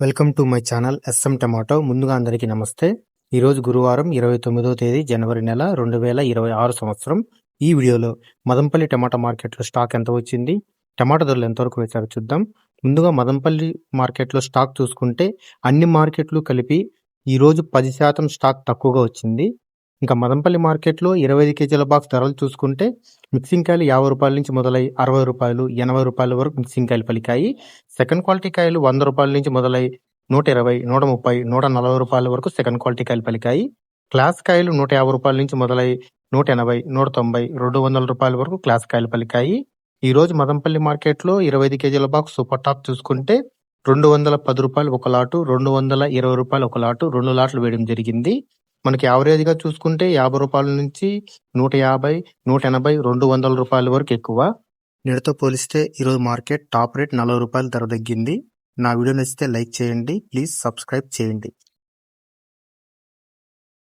Welcome to my channel SM tomato. ముందుగా అందరికీ నమస్తే. ఈరోజు గురువారం ఇరవై తొమ్మిదో తేదీ జనవరి నెల రెండు వేల ఇరవై ఆరు సంవత్సరం. ఈ వీడియోలో మదంపల్లి టమాటా మార్కెట్లో స్టాక్ ఎంత వచ్చింది టమాటా ధరలు ఎంతవరకు వేశారో చూద్దాం. ముందుగా మదంపల్లి మార్కెట్లో స్టాక్ చూసుకుంటే అన్ని మార్కెట్లు కలిపి ఈరోజు పది శాతం స్టాక్ తక్కువగా వచ్చింది. ఇంకా మదంపల్లి మార్కెట్లో ఇరవై ఐదు కేజీల బాక్స్ ధరలు చూసుకుంటే మిక్సింగ్ కాయలు యాభై రూపాయల నుంచి మొదలై అరవై రూపాయలు ఎనభై రూపాయల వరకు మిక్సింగ్ కాయలు పలికాయి. సెకండ్ క్వాలిటీ కాయలు వంద రూపాయల నుంచి మొదలై నూట ఇరవై నూట ముప్పై నూట నలభై రూపాయల వరకు సెకండ్ క్వాలిటీ కాయలు పలికాయి. క్లాస్ కాయలు నూట యాభై రూపాయల నుంచి మొదలై నూట ఎనభై నూట తొంభై రెండు వందల రూపాయల వరకు క్లాస్ కాయలు పలికాయి. ఈ రోజు మదంపల్లి మార్కెట్లో ఇరవై ఐదు కేజీల బాక్స్ సూపర్ టాప్ చూసుకుంటే రెండు వందల పది రూపాయలు ఒక లాటు రెండు వందల ఇరవై రూపాయలు ఒక లాటు రెండు లాట్లు వేయడం జరిగింది. మనకి యావరేజ్గా చూసుకుంటే యాభై రూపాయల నుంచి నూట యాభై నూట ఎనభై రెండు వందల రూపాయల వరకు ఎక్కువ. నేటితో పోలిస్తే ఈరోజు మార్కెట్ టాప్ రేట్ నలభై రూపాయల ధర తగ్గింది. నా వీడియో నచ్చితే లైక్ చేయండి ప్లీజ్ సబ్స్క్రైబ్ చేయండి.